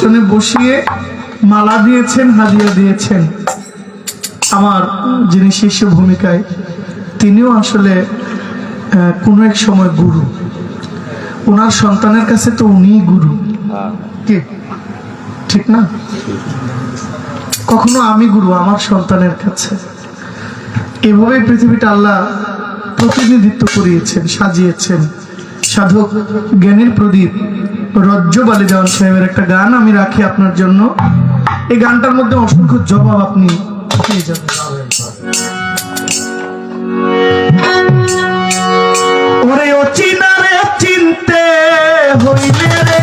আসনে বসিয়ে মালা দিয়েছেন হাদিয়া দিয়েছেন। আমার যিনি শিষ্য ভূমিকায়, তিনিও আসলে কোনো এক সময় গুরু। ওনার সন্তানের কাছে তো উনিই গুরু। কি? ঠিক না? কখনো আমি গুরু, আমার সন্তানের কাছে। এভাবে পৃথিবীটা আল্লাহ প্রতিনিধিত্ব করিয়েছেন, সাজিয়েছেন। সাধক জ্ঞানীর প্রদীপ রজ্জ বালি দেওয়ান সাহেবের একটা গান আমি রাখি আপনার জন্য। এই গানটার মধ্যে অসংখ্য জবাব আপনি পেয়ে যাবেন। ওরে ও চিনতে হইলে রে।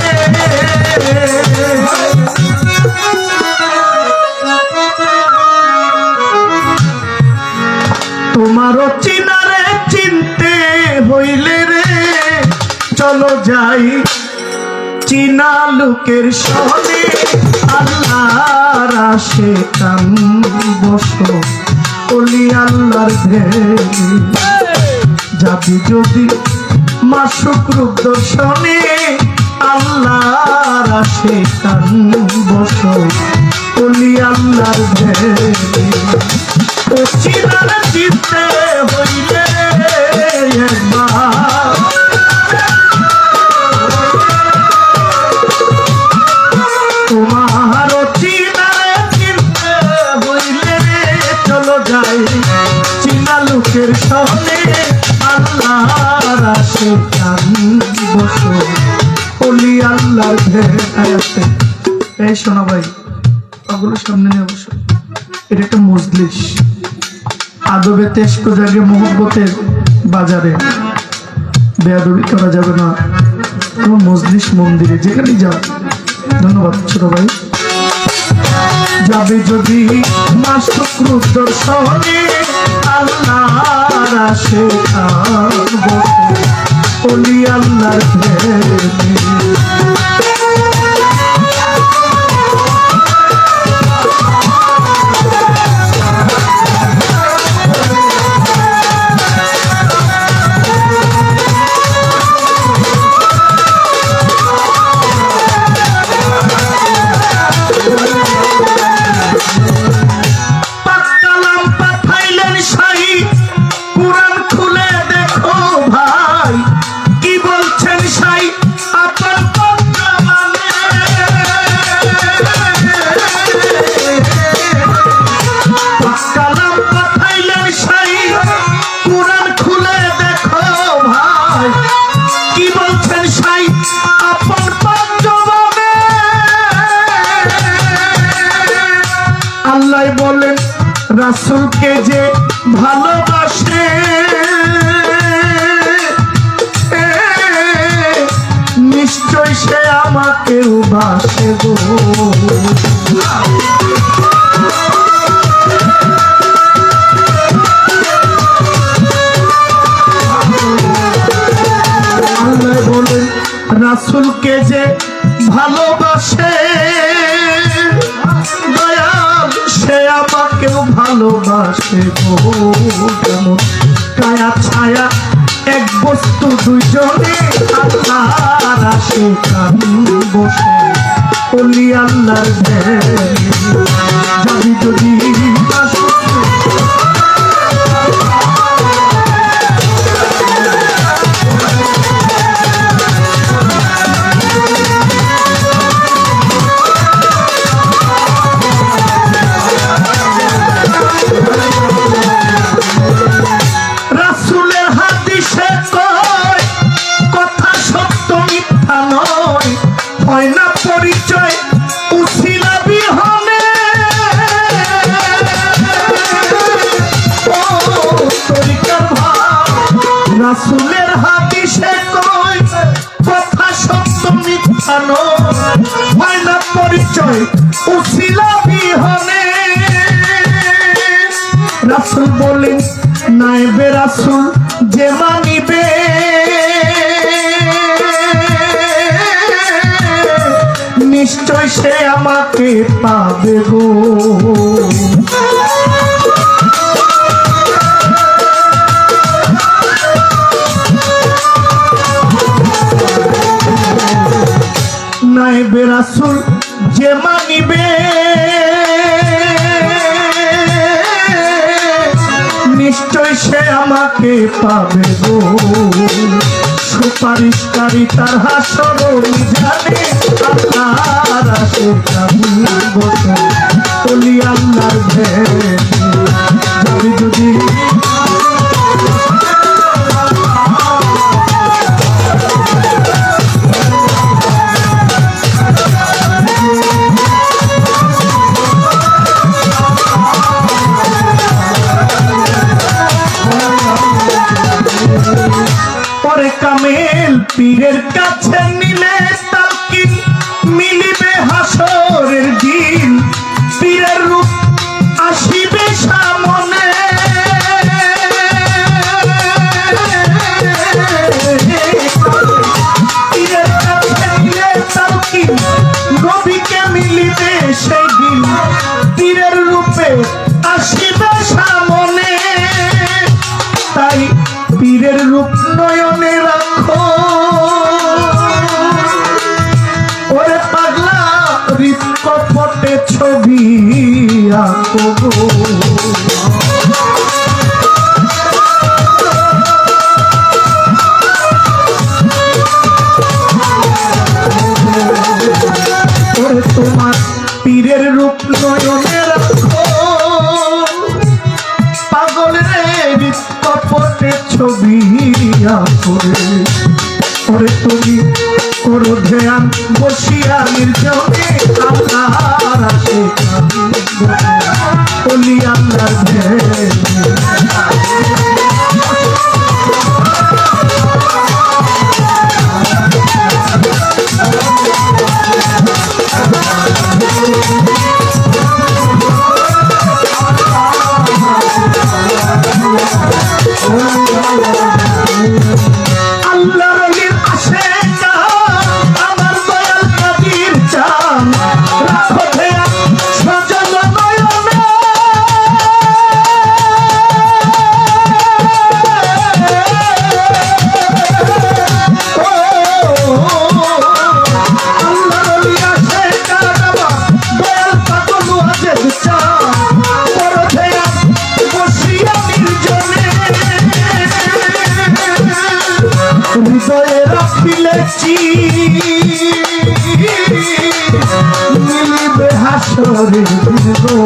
তোমারও চিনারে চিনতে হইলে রে। চলো যাই চিনা লোকের সনে আল্লাহর আসে কান বসো। অলি আল্লাহর যাবি যদি মাসুক রূপ দর্শনে আল্লাহর আসে কান বসো। আল্লাহর লোকের সনে আল্লাহর আসে বসো অলি আল্লাহর ঘেরাতে এই শোনা ভাই ওগুলো সামনে নিয়ে বসো। এটা একটা মজলিস। আদবে তেস্ক জাগে মোহব্বতের বাজারে। বেয়াদবি করা যাবে না। কোনো মজলিস মন্দিরে যেখানে যাও। ধন্যবাদ ছোট ভাই। যাবে যদি মাসুক দর্শনে আল্লাহর আসে অলি আল্লাহর প্রেমে। রাসুলকে যে ভালোবাসে নিশ্চয় সে আমাকেও বাসে গো। রাসুলকে যে ভালোবাসে ভালোবাসে গো কায়া ছায়া এক বস্তু দুইজনে আল্লাহর আসে বসে অলি আল্লাহর। যাবি যদি রাসুল বলেন নাইবে রাসুল যে মানিবে। নিশ্চয় সে আমাকে পাবে গো। নাইবে রাসুল যে মানিবে। আমাকে পাবে গো। সুপারিশকারী তার হাসর জানে বলি আল্লাহর ভেবে পীরের কাছে নিলে তালকিন মিলি তোমার পীরের রূপ নয়নের পাগলের করে তুমি করো ধ্যান বসিয়া নির্জনে আমার আসে বলি আল্লাহ তোরে ফিরবো